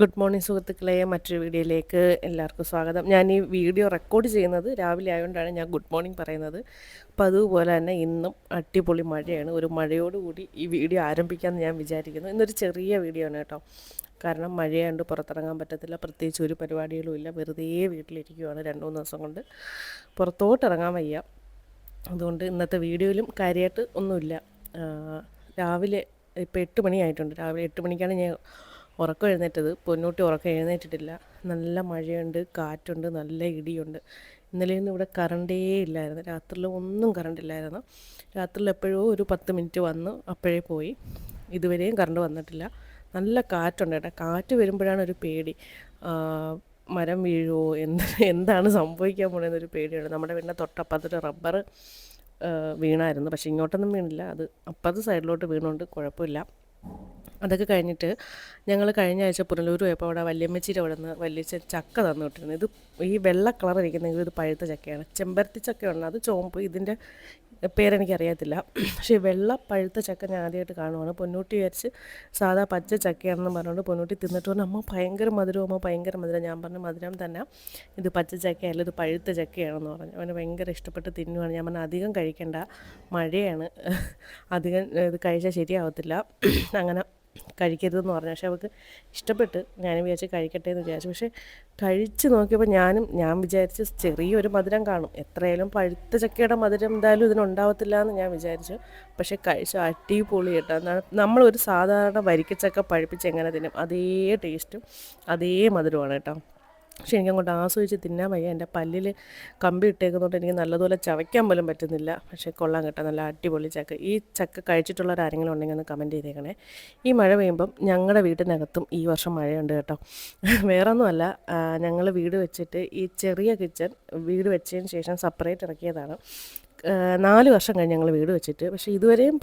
Good morning സുഹൃത്തുക്കളെ മറ്റൊരു വീഡിയോയിലേക്ക് എല്ലാവർക്കും സ്വാഗതം. ഞാൻ ഈ വീഡിയോ റെക്കോർഡ് ചെയ്യുന്നത് രാവിലെ ആയതുകൊണ്ടാണ് ഞാൻ ഗുഡ് മോർണിംഗ് പറയുന്നത്. അപ്പം അതുപോലെ തന്നെ ഇന്നും അടിപൊളി മഴയാണ്. ഒരു മഴയോടുകൂടി ഈ വീഡിയോ ആരംഭിക്കാമെന്ന് ഞാൻ വിചാരിക്കുന്നു. ഇന്നൊരു ചെറിയ വീഡിയോ ആണ് കേട്ടോ. കാരണം മഴയായതുകൊണ്ട് പുറത്തിറങ്ങാൻ പറ്റത്തില്ല. പ്രത്യേകിച്ച് ഒരു പരിപാടികളും ഇല്ല. വെറുതെ വീട്ടിലിരിക്കുകയാണ് രണ്ട് മൂന്ന് ദിവസം കൊണ്ട്. പുറത്തോട്ട് ഇറങ്ങാൻ വയ്യ. അതുകൊണ്ട് ഇന്നത്തെ വീഡിയോയിലും കാര്യമായിട്ട് ഒന്നുമില്ല. രാവിലെ ഇപ്പോൾ എട്ട് മണിയായിട്ടുണ്ട്. രാവിലെ എട്ട് മണിക്കാണ് ഞാൻ ഉറക്കം എഴുന്നേറ്റത് പൊന്നൂട്ടി ഉറക്കം എഴുന്നേറ്റിട്ടില്ല. നല്ല മഴയുണ്ട് കാറ്റുണ്ട് നല്ല ഇടിയുണ്ട്. ഇന്നലെയൊന്നും ഇവിടെ കറണ്ടേ ഇല്ലായിരുന്നു. രാത്രിയിൽ ഒന്നും കറണ്ട് ഇല്ലായിരുന്നു. രാത്രിയിൽ എപ്പോഴോ ഒരു പത്ത് മിനിറ്റ് വന്ന്. അപ്പോഴേ പോയി. ഇതുവരെയും കറണ്ട് വന്നിട്ടില്ല. നല്ല കാറ്റുണ്ട് കേട്ടോ. കാറ്റ് വരുമ്പോഴാണ് ഒരു പേടി. മരം വീഴുമോ എന്ത് എന്താണ് സംഭവിക്കാൻ പോണെന്നൊരു പേടിയുണ്ട്. നമ്മുടെ വീടിന്റെ തൊട്ടപ്പുറത്തൊരു റബ്ബർ വീണായിരുന്നു. പക്ഷേ ഇങ്ങോട്ടൊന്നും വീണില്ല. അത് അപ്പുറത്തെ സൈഡിലോട്ട് വീണുകൊണ്ട് കുഴപ്പമില്ല. അതൊക്കെ കഴിഞ്ഞിട്ട് ഞങ്ങൾ കഴിഞ്ഞ ആഴ്ച പുനലൂർ പോയപ്പോൾ അവിടെ വല്യമ്മച്ചിയുടെ അവിടെ നിന്ന് വല്യച്ഛൻ ചക്ക തന്നു വിട്ടിരുന്നു. ഇത് ഈ വെള്ള കളർ ഇരിക്കുന്നെങ്കിൽ ഇത് പഴുത്ത ചക്കയാണ്. ചെമ്പരത്തി ചക്കയാണ് അത് ചോമ്പ് ഇതിന്റെ പേരെനിക്കറിയത്തില്ല. പക്ഷേ വെള്ള പഴുത്ത ചക്ക ഞാൻ ആദ്യമായിട്ട് കാണുവാണ്. പൊന്നൂട്ടി വിചാരിച്ച് സാധാ പച്ച ചക്കയാണെന്ന് പറഞ്ഞുകൊണ്ട് പൊന്നൂട്ടി തിന്നിട്ട് പറഞ്ഞു അമ്മ ഭയങ്കര മധുരം അമ്മ ഭയങ്കര മധുരം. ഞാൻ പറഞ്ഞു മധുരം തന്നെ. ഇത് പച്ച ചക്കയല്ല ഇത് പഴുത്ത ചക്കയാണെന്ന് പറഞ്ഞു. അവന് ഭയങ്കര ഇഷ്ടപ്പെട്ട് തിന്നുവാണ്. ഞാൻ പറഞ്ഞു അധികം കഴിക്കണ്ട. മഴയാണ്. അധികം ഇത് കഴിച്ചാൽ ശരിയാവത്തില്ല. അങ്ങനെ കഴിക്കരുതെന്ന് പറഞ്ഞു. പക്ഷെ അവൾക്ക് ഇഷ്ടപ്പെട്ട് ഞാനും വിചാരിച്ച് കഴിക്കട്ടെ എന്ന് വിചാരിച്ചു. പക്ഷേ കഴിച്ച് നോക്കിയപ്പോൾ ഞാനും ഞാൻ വിചാരിച്ച് ചെറിയൊരു മധുരം കാണും. എത്രയായാലും പഴുത്ത ചക്കയുടെ മധുരം എന്തായാലും ഇതിനുണ്ടാവത്തില്ല എന്ന് ഞാൻ വിചാരിച്ചു. പക്ഷേ കഴിച്ച അടിപൊളി കേട്ടോ. നമ്മളൊരു സാധാരണ വരിക്കച്ചക്ക പഴുപ്പിച്ച് എങ്ങനെ തിന്നും? അതേ ടേസ്റ്റും അതേ മധുരമാണ് കേട്ടോ. പക്ഷെ എനിക്കങ്ങോട്ട് ആസ്വദിച്ച് തിന്നാൻ വയ്യ. എന്റെ പല്ലിൽ കമ്പി ഇട്ടേക്കുന്നതുകൊണ്ട് എനിക്ക് നല്ലതുപോലെ ചവയ്ക്കാൻ പോലും പറ്റുന്നില്ല. പക്ഷേ കൊള്ളാൻ കേട്ടോ. നല്ല അടിപൊളി ചക്ക. ഈ ചക്ക കഴിച്ചിട്ടുള്ളവർ ആരെങ്കിലും ഉണ്ടെങ്കിൽ ഒന്ന് കമന്റ് ചെയ്തേക്കണേ. ഈ മഴ പെയ്യുമ്പം ഞങ്ങളുടെ വീട്ടിനകത്തും ഈ വർഷം മഴയുണ്ട് കേട്ടോ. വേറെ ഒന്നുമല്ല ഞങ്ങൾ വീട് വെച്ചിട്ട് ഈ ചെറിയ കിച്ചൺ വീട് വെച്ചതിന് ശേഷം സെപ്പറേറ്റ് ഇറക്കിയതാണ്. നാല് വർഷം കഴിഞ്ഞ് ഞങ്ങൾ വീട് വെച്ചിട്ട്. പക്ഷേ ഇതുവരെയും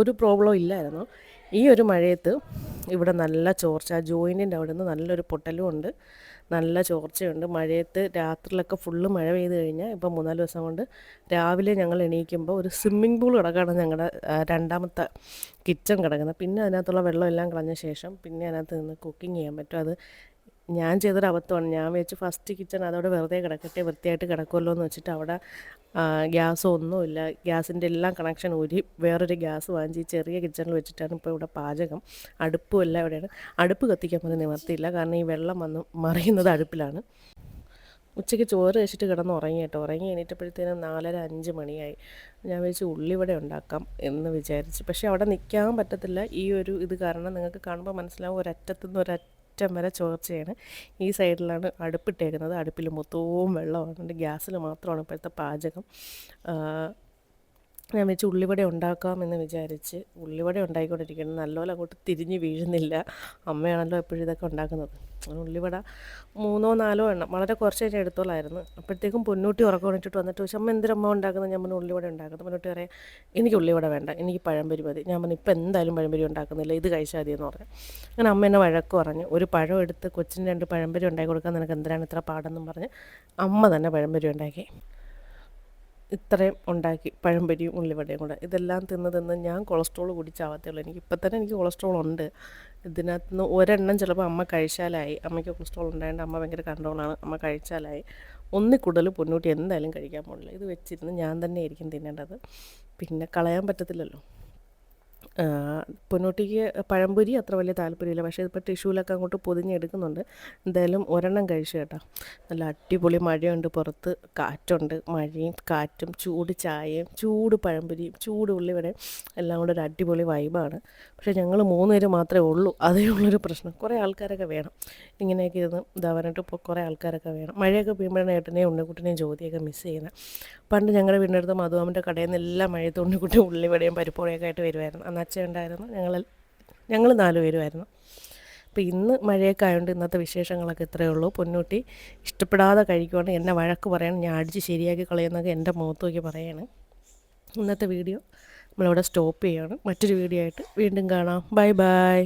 ഒരു പ്രോബ്ലം ഇല്ലായിരുന്നു. ഈ ഒരു മഴയത്ത് ഇവിടെ നല്ല ചോർച്ച ജോയിന്റിന്റെ അവിടെ നിന്ന് നല്ലൊരു പൊട്ടലും ഉണ്ട്. നല്ല ചോർച്ചയുണ്ട്. മഴയത്ത് രാത്രിയിലൊക്കെ ഫുള്ള് മഴ പെയ്ത് കഴിഞ്ഞാൽ ഇപ്പോൾ മൂന്നാൽ ദിവസം കൊണ്ട് രാവിലെ ഞങ്ങൾ എണീക്കുമ്പോൾ ഒരു സ്വിമ്മിംഗ് പൂൾ കിടക്കുകയാണ് ഞങ്ങളുടെ രണ്ടാമത്തെ കിച്ചൺ കിടക്കുന്നത്. പിന്നെ അതിനകത്തുള്ള വെള്ളമെല്ലാം കളഞ്ഞ ശേഷം പിന്നെ അതിനകത്ത് നിന്ന് കുക്കിംഗ് ചെയ്യാൻ പറ്റും. അത് ഞാൻ ചെയ്തൊരു അബദ്ധമാണ്. ഞാൻ വെച്ച് ഫസ്റ്റ് കിച്ചൺ അതവിടെ വെറുതെ കിടക്കട്ടെ വൃത്തിയായിട്ട് കിടക്കുമല്ലോ എന്ന് വെച്ചിട്ട് അവിടെ ഗ്യാസോ ഒന്നുമില്ല. ഗ്യാസിന്റെ എല്ലാം കണക്ഷൻ ഊരി വേറൊരു ഗ്യാസ് വാങ്ങിച്ച് ഈ ചെറിയ കിച്ചണിൽ വെച്ചിട്ടാണ് ഇപ്പോൾ ഇവിടെ പാചകം. അടുപ്പും എല്ലാം ഇവിടെയാണ്. അടുപ്പ് കത്തിക്കാൻ പോലും നിവർത്തിയില്ല. കാരണം ഈ വെള്ളം വന്ന് മറിയുന്നത് അടുപ്പിലാണ്. ഉച്ചയ്ക്ക് ചോറ് കഴിച്ചിട്ട് കിടന്ന് ഉറങ്ങി കേട്ടോ. ഉറങ്ങി എണീറ്റപ്പോഴത്തേനും നാലര അഞ്ച് മണിയായി. ഞാൻ വിചാരിച്ചു ഉള്ളിവട ഉണ്ടാക്കാം എന്ന് വിചാരിച്ചു. പക്ഷേ അവിടെ നിൽക്കാൻ പറ്റത്തില്ല. ഈ ഒരു ഇത് കാരണം നിങ്ങൾക്ക് കാണുമ്പോൾ മനസ്സിലാവും ഒരറ്റത്തു നിന്ന് ഒരറ്റം വരെ ചോർച്ചയാണ്. ഈ സൈഡിലാണ് അടുപ്പിട്ടേക്കുന്നത്. അടുപ്പിൽ മൊത്തവും വെള്ളമാണ്. ഗ്യാസിൽ മാത്രമാണ് ഇപ്പോഴത്തെ പാചകം. ഞാൻ വെച്ച് ഉള്ളിവട ഉണ്ടാക്കാമെന്ന് വിചാരിച്ച് ഉള്ളിവട ഉണ്ടാക്കിക്കൊണ്ടിരിക്കുന്നത് നല്ലപോലെ അങ്ങോട്ട് തിരിഞ്ഞ് വീഴുന്നില്ല. അമ്മയാണല്ലോ എപ്പോഴും ഇതൊക്കെ ഉണ്ടാക്കുന്നത്. ഉള്ളിവട മൂന്നോ നാലോ എണ്ണം വളരെ കുറച്ച് കഴിഞ്ഞ് എടുത്തോളായിരുന്നു. അപ്പോഴത്തേക്കും പൊന്നൂട്ടി ഉറക്കം വന്നിട്ട് വന്നിട്ട് ചോദിച്ചു അമ്മ എന്തിനമ്മ ഉണ്ടാക്കുന്നത്? ഞാൻ പറഞ്ഞു ഉള്ളിവട ഉണ്ടാക്കുന്നത്. പൊന്നൂട്ടി പറയാം എനിക്ക് ഉള്ളിവട വേണ്ട എനിക്ക് പഴംപരി മതി. ഞാൻ പറഞ്ഞു ഇപ്പം എന്തായാലും പഴംപരി ഉണ്ടാക്കുന്നില്ല ഇത് കഴിച്ചാൽ മതിയെന്ന് പറഞ്ഞു. അങ്ങനെ അമ്മ എന്നെ വഴക്ക് പറഞ്ഞു ഒരു പഴം എടുത്ത് കൊച്ചിന് രണ്ട് പഴംപരി ഉണ്ടാക്കി കൊടുക്കാൻ നിനക്ക് എന്തിനാണ് ഇത്ര പാടെന്നും പറഞ്ഞ് അമ്മ തന്നെ പഴംപരി ഉണ്ടാക്കി. ഇത്രയും ഉണ്ടാക്കി പഴംപൊരിയും ഉള്ളിവടയും കൂടെ. ഇതെല്ലാം തിന്ന് തിന്ന് ഞാൻ കൊളസ്ട്രോൾ കുടിച്ചാവാത്തേ ഉള്ളൂ. എനിക്ക് ഇപ്പം തന്നെ എനിക്ക് കൊളസ്ട്രോൾ ഉണ്ട്. ഇതിനകത്ത് നിന്ന് ഒരെണ്ണം ചിലപ്പോൾ അമ്മ കഴിച്ചാലായി. അമ്മയ്ക്ക് കൊളസ്ട്രോൾ ഉണ്ടായതുകൊണ്ട് അമ്മ ഭയങ്കര കൺട്രോളാണ് അമ്മ കഴിച്ചാലായി. ഒന്നിൽ കൂടുതൽ പൊന്നൂട്ടി എന്തായാലും കഴിക്കാൻ പോകുന്നില്ല ഇത് വെച്ചിരുന്ന് ഞാൻ തന്നെ ആയിരിക്കും തിന്നേണ്ടത്. പിന്നെ കളയാൻ പറ്റത്തില്ലല്ലോ. പൊന്നൂട്ടിക്ക് പഴംപൊരി അത്ര വലിയ താല്പര്യമില്ല. പക്ഷേ ഇപ്പോൾ ടിഷ്യൂലൊക്കെ അങ്ങോട്ട് പൊതിഞ്ഞെടുക്കുന്നുണ്ട്. എന്തായാലും ഒരെണ്ണം കഴിച്ചു കേട്ടോ. നല്ല അടിപൊളി മഴയുണ്ട് പുറത്ത്. കാറ്റുണ്ട് മഴയും കാറ്റും ചൂട് ചായയും ചൂട് പഴംപൊരിയും ചൂട് ഉള്ളിവിടെ എല്ലാം കൂടെ ഒരു അടിപൊളി വൈബാണ് പക്ഷേ ഞങ്ങൾ മൂന്ന് പേര് മാത്രമേ ഉള്ളൂ. അതേ ഉള്ളൊരു പ്രശ്നം. കുറേ ആൾക്കാരൊക്കെ വേണം. ഇങ്ങനെയൊക്കെ ഇരുന്ന് ഇതാവാനായിട്ട് ഇപ്പോൾ കുറേ ആൾക്കാരൊക്കെ വേണം. മഴയൊക്കെ പെയ്യുമ്പോഴാണ് ഏട്ടനെയും ഉണ്ണിക്കുട്ടിനെയും ജ്യോതിയൊക്കെ മിസ് ചെയ്യുന്നത് പണ്ട് ഞങ്ങളുടെ വീടിന്റെ അടുത്ത് മധുവാമിന്റെ കടയിൽ നിന്ന് എല്ലാ മഴയത്ത് ഉണ്ണിക്കുട്ടി ഉള്ളിവടയും പരിപ്പുവടയൊക്കെ ആയിട്ട് വരുമായിരുന്നു അന്ന് അച്ഛൻ ഉണ്ടായിരുന്നു. ഞങ്ങൾ ഞങ്ങൾ നാല് പേരുമായിരുന്നു. അപ്പോൾ ഇന്ന് മഴയൊക്കെ ആയതുകൊണ്ട് ഇന്നത്തെ വിശേഷങ്ങളൊക്കെ ഇത്രയേ ഉള്ളൂ. പൊന്നൂട്ടി ഇഷ്ടപ്പെടാതെ കഴിക്കുവാണെങ്കിൽ എന്നെ വഴക്ക് പറയണം. ഞാൻ അടിച്ച് ശരിയാക്കി കളയുന്നൊക്കെ എന്റെ മുഖത്ത് നോക്കി പറയാണ്. ഇന്നത്തെ വീഡിയോ നമ്മളിവിടെ സ്റ്റോപ്പ് ചെയ്യുകയാണ് മറ്റൊരു വീഡിയോ ആയിട്ട് വീണ്ടും കാണാം. Bye bye.